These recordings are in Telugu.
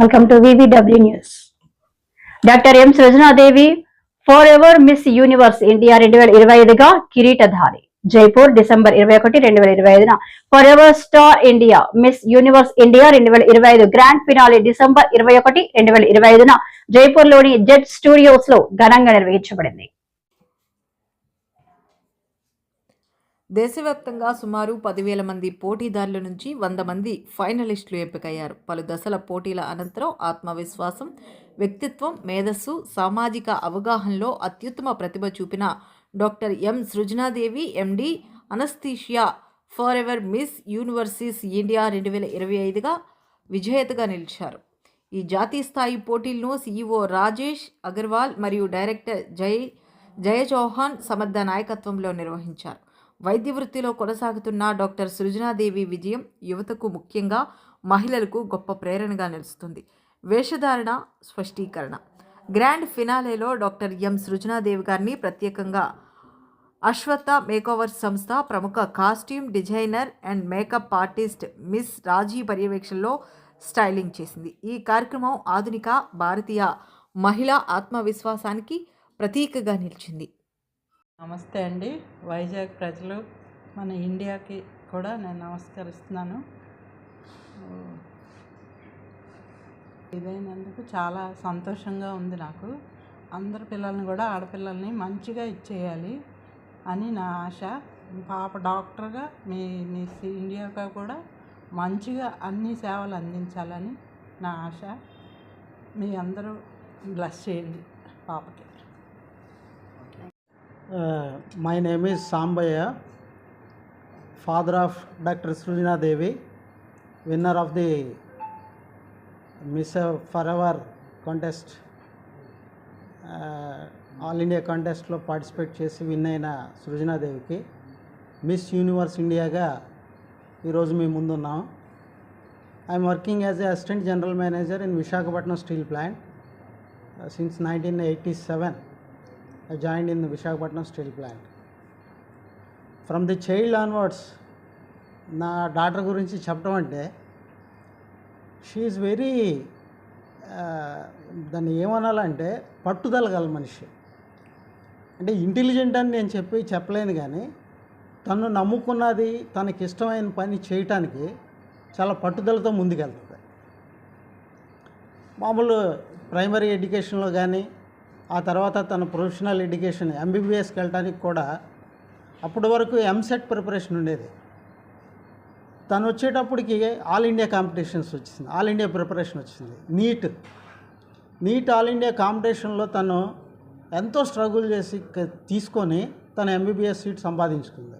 Welcome to VVW news doctor M Srujanadevi Forever Miss Universe India రెండు వేల ఇరవై ఐదుగా కిరీటధారి. జైపూర్ డిసెంబర్ ఇరవై ఒకటి రెండు వేల ఇరవై ఐదున Forever Star India Miss Universe India రెండు వేల ఇరవై ఐదు గ్రాండ్ ఫినాలే డిసెంబర్ ఇరవై ఒకటి రెండు వేల ఇరవై ఐదున జైపూర్లోని జెట్ స్టూడియోస్లో ఘనంగా నిర్వహించబడింది. దేశవ్యాప్తంగా సుమారు పదివేల మంది పోటీదారుల నుంచి వంద మంది ఫైనలిస్టులు ఎంపికయ్యారు. పలు దశల పోటీల అనంతరం ఆత్మవిశ్వాసం వ్యక్తిత్వం మేధస్సు సామాజిక అవగాహనలో అత్యుత్తమ ప్రతిభ చూపిన doctor M. Srujanadevi MD anaesthesia Forever Miss Universe India రెండు వేల ఇరవై ఐదుగా విజేతగా నిలిచారు. ఈ జాతీయ స్థాయి పోటీలను సీఈఓ రాజేష్ అగర్వాల్ మరియు డైరెక్టర్ జై జయ చౌహాన్ సమర్థ నాయకత్వంలో నిర్వహించారు. వైద్య వృత్తిలో కొనసాగుతున్న డాక్టర్ సృజనాదేవి విజయం యువతకు ముఖ్యంగా మహిళలకు గొప్ప ప్రేరణగా నిలుస్తుంది. వేషధారణ స్పష్టీకరణ. గ్రాండ్ ఫినాలేలో డాక్టర్ ఎం సృజనాదేవి గారిని ప్రత్యేకంగా అశ్వత్థ మేకోవర్ సంస్థ ప్రముఖ costume designer and makeup artist Miss Raji పర్యవేక్షణలో స్టైలింగ్ చేసింది. ఈ కార్యక్రమం ఆధునిక భారతీయ మహిళా ఆత్మవిశ్వాసానికి ప్రతీకగా నిలిచింది. నమస్తే అండి. వైజాగ్ ప్రజలు మన ఇండియాకి కూడా నేను నమస్కరిస్తున్నాను. ఇదైనందుకు చాలా సంతోషంగా ఉంది నాకు. అందరి పిల్లల్ని కూడా ఆడపిల్లల్ని మంచిగా ఇచ్చేయాలి అని నా ఆశ. పాప డాక్టర్గా మీ మీ ఇండియాగా కూడా మంచిగా అన్ని సేవలు అందించాలని నా ఆశ. మీ అందరూ బ్లస్ చేయండి పాపకి. My name is Sambaiah father of doctor Srujanadevi winner of the Miss for Miss contest all India కాంటెస్ట్లో participate చేసి విన్ అయిన సృజనాదేవికి మిస్ యూనివర్స్ ఇండియాగా ఈరోజు మేము ముందున్నాం. I'm working as a assistant general manager in Visakhapatnam steel plant since nineteen eighty seven I joined in the Visakhapatnam steel plant. From the child onwards నా డాటర్ గురించి చెప్పడం అంటే షీఈ్ వెరీ దాన్ని ఏమనాలంటే పట్టుదల గల మనిషి అంటే ఇంటెలిజెంట్ అని నేను చెప్పి చెప్పలేను కానీ తను నమ్ముకున్నది తనకి ఇష్టమైన పని చేయటానికి చాలా పట్టుదలతో ముందుకెళ్తుంది మామూలు ప్రైమరీ ఎడ్యుకేషన్లో కానీ ఆ తర్వాత తన ప్రొఫెషనల్ ఎడ్యుకేషన్ ఎంబీబీఎస్కి వెళ్ళడానికి కూడా అప్పటి వరకు ఎంసెట్ ప్రిపరేషన్ ఉండేది. తను వచ్చేటప్పటికి ఆల్ ఇండియా కాంపిటీషన్స్ వచ్చింది. ఆల్ ఇండియా ప్రిపరేషన్ వచ్చింది. నీట్. నీట్ ఆల్ ఇండియా కాంపిటీషన్లో తను ఎంతో స్ట్రగుల్ చేసి తీసుకొని తన ఎంబీబీఎస్ సీట్ సంపాదించుకుంది.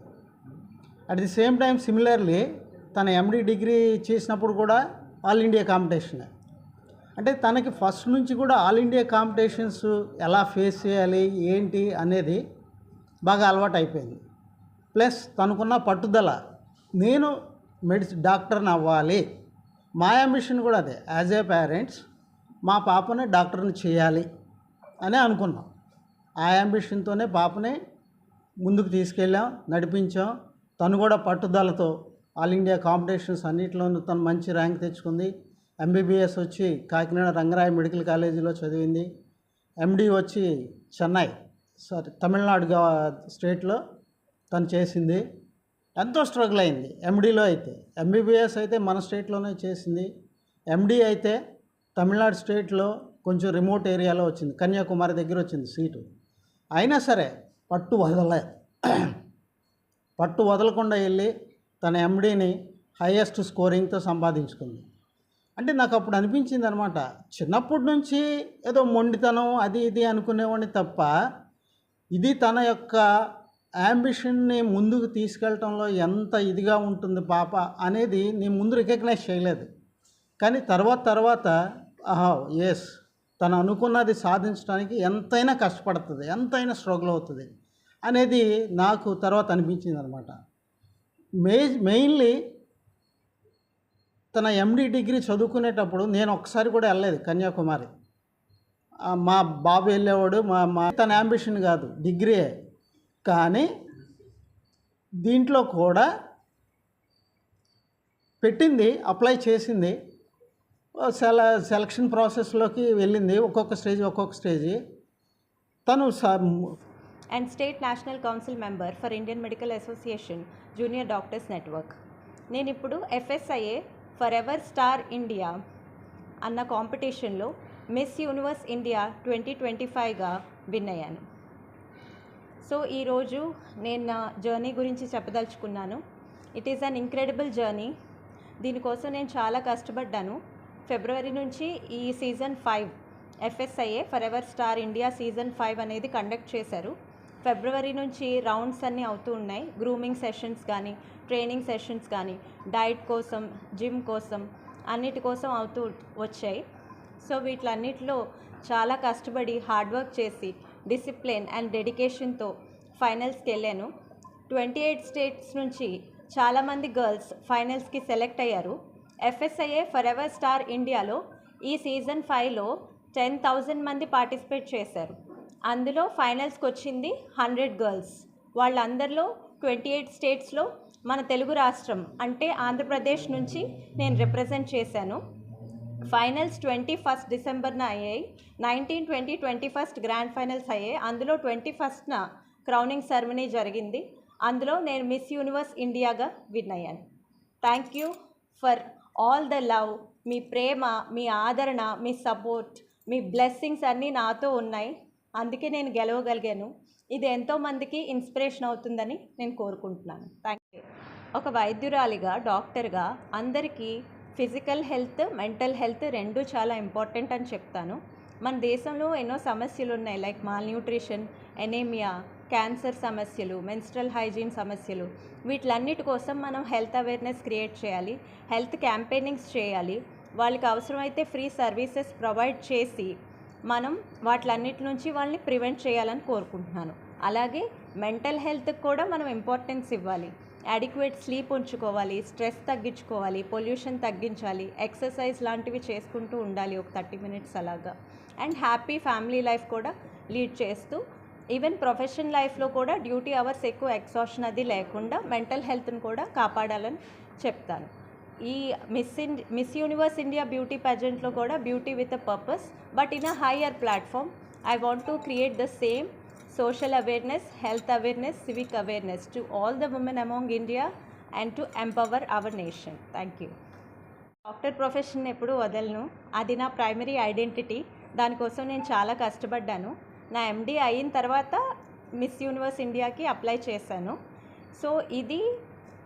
At the same time similarly తన ఎండీ డిగ్రీ చేసినప్పుడు కూడా ఆల్ ఇండియా కాంపిటీషనే. అంటే తనకి ఫస్ట్ నుంచి కూడా ఆల్ ఇండియా కాంపిటీషన్స్ ఎలా ఫేస్ చేయాలి ఏంటి అనేది బాగా అలవాటు అయిపోయింది ప్లస్ తనకున్న పట్టుదల నేను మెడిసి డాక్టర్ని అవ్వాలి. మా అంబిషన్ కూడా అదే యాజ్ ఏ పేరెంట్స్ మా పాపని డాక్టర్ని చేయాలి అని అనుకున్నాం. ఆ అంబిషన్తోనే పాపని ముందుకు తీసుకెళ్ళాం నడిపించాం. తను కూడా పట్టుదలతో ఆల్ ఇండియా కాంపిటీషన్స్ అన్నింటిలోనూ తను మంచి ర్యాంక్ తెచ్చుకుంది. ఎంబీబీఎస్ వచ్చి కాకినాడ రంగరాయ మెడికల్ కాలేజీలో చదివింది. ఎండి వచ్చి చెన్నై సారీ తమిళనాడు స్టేట్లో తను చేసింది. ఎంతో స్ట్రగుల్ అయింది ఎండీలో అయితే. ఎంబీబీఎస్ అయితే మన స్టేట్లోనే చేసింది. ఎండి అయితే తమిళనాడు స్టేట్లో కొంచెం రిమోట్ ఏరియాలో వచ్చింది. కన్యాకుమారి దగ్గర వచ్చింది సీటు. అయినా సరే పట్టు వదలలే. పట్టు వదలకుండా వెళ్ళి తన ఎండీని హయ్యెస్ట్ స్కోరింగ్తో సంపాదించుకుంది. అంటే నాకు అప్పుడు అనిపించింది అనమాట చిన్నప్పటి నుంచి ఏదో మొండితనం అది ఇది అనుకునేవాడిని తప్ప ఇది తన యొక్క యాంబిషన్ని ముందుకు తీసుకెళ్ళటంలో ఎంత ఇదిగా ఉంటుంది పాప అనేది నేను ముందు రికగ్నైజ్ చేయలేదు. కానీ తర్వాత తర్వాత ఆహా ఎస్ తను అనుకున్నది సాధించడానికి ఎంతైనా కష్టపడుతుంది ఎంతైనా స్ట్రగుల్ అవుతుంది అనేది నాకు తర్వాత అనిపించింది అనమాట మే మెయిన్లీ తన ఎండి డిగ్రీ చదువుకునేటప్పుడు నేను ఒకసారి కూడా వెళ్ళలేదు కన్యాకుమారి. మా బాబు వెళ్ళేవాడు మా మా తన అంబిషన్ కాదు డిగ్రీయే కానీ దీంట్లో కూడా పెట్టింది అప్లై చేసింది. సెల సెలక్షన్ ప్రాసెస్లోకి వెళ్ళింది ఒక్కొక్క స్టేజ్ ఒక్కొక్క స్టేజ్ తను స- state national council member for Indian medical association junior doctors network నేను ఇప్పుడు FSIA for ever star India అన్న కాంపిటీషన్లో Miss Universe India twenty twenty ఫైవ్గా win అయ్యాను. సో ఈరోజు నేను నా జర్నీ గురించి చెప్పదలుచుకున్నాను. It is an incredible journey దీనికోసం నేను చాలా కష్టపడ్డాను. ఫిబ్రవరి నుంచి ఈ season five FSIA Forever Star India season five అనేది కండక్ట్ చేశారు. ఫిబ్రవరి నుంచి రౌండ్స్ అన్నీ అవుతూ ఉన్నాయి. గ్రూమింగ్ సెషన్స్ కానీ ట్రైనింగ్ సెషన్స్ కానీ డైట్ కోసం జిమ్ కోసం అన్నిటి కోసం అవుతూ వచ్చాయి. సో వీటిలన్నిటిలో చాలా కష్టపడి హార్డ్ వర్క్ చేసి డిసిప్లిన్ అండ్ డెడికేషన్తో ఫైనల్స్కి వెళ్ళాను ట్వంటీ ఎయిట్ స్టేట్స్ నుంచి చాలామంది గర్ల్స్ ఫైనల్స్కి సెలెక్ట్ అయ్యారు. ఎఫ్ఎస్ఐఏ ఫర్ ఎవర్ స్టార్ ఇండియాలో ఈ సీజన్ ఫైవ్లో టెన్ థౌజండ్ మంది పార్టిసిపేట్ చేశారు. అందులో ఫైనల్స్కి వచ్చింది హండ్రెడ్ గర్ల్స్. వాళ్ళందరిలో ట్వంటీ ఎయిట్ స్టేట్స్లో మన తెలుగు రాష్ట్రం అంటే ఆంధ్రప్రదేశ్ నుంచి నేను రిప్రజెంట్ చేశాను. ఫైనల్స్ ట్వంటీ ఫస్ట్ డిసెంబర్న అయ్యాయి. Nineteen twenty twenty first grand finals అయ్యాయి. అందులో ట్వంటీ ఫస్ట్న క్రౌనింగ్ సెరమనీ జరిగింది. అందులో నేను మిస్ యూనివర్స్ ఇండియాగా విన్ అయ్యాను. Thank you for all the love మీ ప్రేమ మీ ఆదరణ మీ సపోర్ట్ మీ బ్లెస్సింగ్స్ అన్నీ నాతో ఉన్నాయి. అందుకే నేను గెలవగలిగాను. ఇది ఎంతోమందికి ఇన్స్పిరేషన్ అవుతుందని నేను కోరుకుంటున్నాను. థ్యాంక్ యూ ఒక వైద్యురాలిగా డాక్టర్గా అందరికీ ఫిజికల్ హెల్త్ మెంటల్ హెల్త్ రెండు చాలా ఇంపార్టెంట్ అని చెప్తాను. మన దేశంలో ఎన్నో సమస్యలు ఉన్నాయి. Like malnutrition anaemia cancer సమస్యలు మెన్స్ట్రల్ హైజీన్ సమస్యలు. వీటిలన్నిటి కోసం మనం హెల్త్ అవేర్నెస్ క్రియేట్ చేయాలి. హెల్త్ క్యాంపెయినింగ్స్ చేయాలి. వాళ్ళకి అవసరమైతే ఫ్రీ సర్వీసెస్ ప్రొవైడ్ చేసి మనం వాటిలన్నిటి నుంచి వాళ్ళని ప్రివెంట్ చేయాలని కోరుకుంటున్నాను. అలాగే మెంటల్ హెల్త్కి కూడా మనం ఇంపార్టెన్స్ ఇవ్వాలి. అడిక్వేట్ స్లీప్ ఉంచుకోవాలి స్ట్రెస్ తగ్గించుకోవాలి పొల్యూషన్ తగ్గించాలి ఎక్సర్సైజ్ లాంటివి చేసుకుంటూ ఉండాలి ఒక థర్టీ మినిట్స్ అలాగా. అండ్ హ్యాపీ ఫ్యామిలీ లైఫ్ కూడా లీడ్ చేస్తూ ఈవెన్ ప్రొఫెషన్ లైఫ్లో కూడా డ్యూటీ అవర్స్ ఎక్కువ ఎక్సాషన్ అది లేకుండా మెంటల్ హెల్త్ని కూడా కాపాడాలని చెప్తాను. ఈ Miss in Miss Universe India beauty పెజెంట్లో కూడా beauty with a purpose but in a higher platform I want to create the same social awareness, health awareness, civic awareness to all the women among India and to empower our nation. Thank you. Doctor profession ఎప్పుడు వదలను అది నా ప్రైమరీ ఐడెంటిటీ దానికోసం నేను చాలా కష్టపడ్డాను నా ఎండి అయిన తర్వాత మిస్ యూనివర్స్ ఇండియాకి అప్లై చేశాను సో ఇది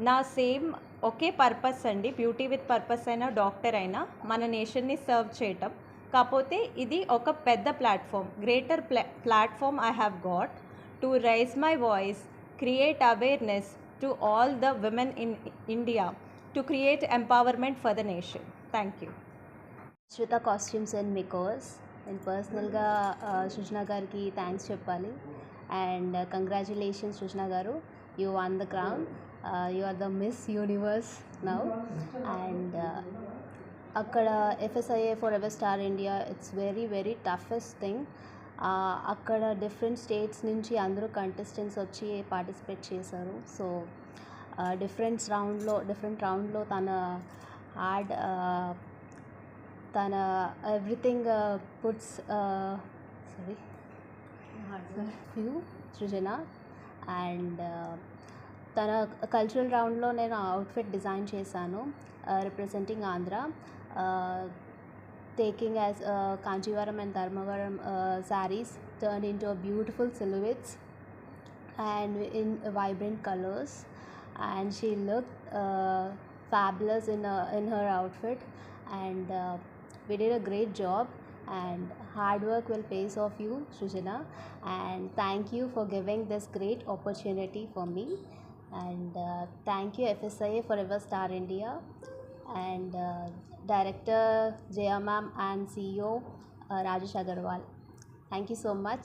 నా సేమ్ ఒకే పర్పస్ అండి బ్యూటీ విత్ పర్పస్ అయినా డాక్టర్ అయినా మన నేషన్ని సర్వ్ చేయటం. కాకపోతే ఇది ఒక పెద్ద ప్లాట్ఫామ్ గ్రేటర్ ప్లా platform I have got to raise my voice create awareness to all the women in India to create empowerment for the nation. Thank you. Shruta costumes and makers. నేను పర్సనల్గా సృజన గారికి థ్యాంక్స్ చెప్పాలి. And congratulations Srujana garu. You on the crown. You are the Miss Universe now. And అక్కడ FSIA Forever Star India it's very very toughest thing. అక్కడ డిఫరెంట్ స్టేట్స్ నుంచి అందరూ కంటెస్టెంట్స్ వచ్చి పార్టిసిపేట్ చేశారు. సో డిఫరెంట్ రౌండ్లో డిఫరెంట్ రౌండ్లో తన హార్డ్ తన everything puts sorry few Srujana and తన కల్చరల్ రౌండ్లో నేను అవుట్ఫిట్ డిజైన్ చేశాను representing Andhra taking as Kanchivaram and Dharmavaram saris turn in to beautiful silhouettes and in vibrant colors and she looked uh, fabulous in, uh, in her outfit and uh, we did a great job and hard work will pay off you Srijana and thank you for giving this great opportunity for me. And uh, thank you FSIA Forever Star India. And uh, director Jaya ma'am and CEO uh, Rajesh Agarwal. Thank you so much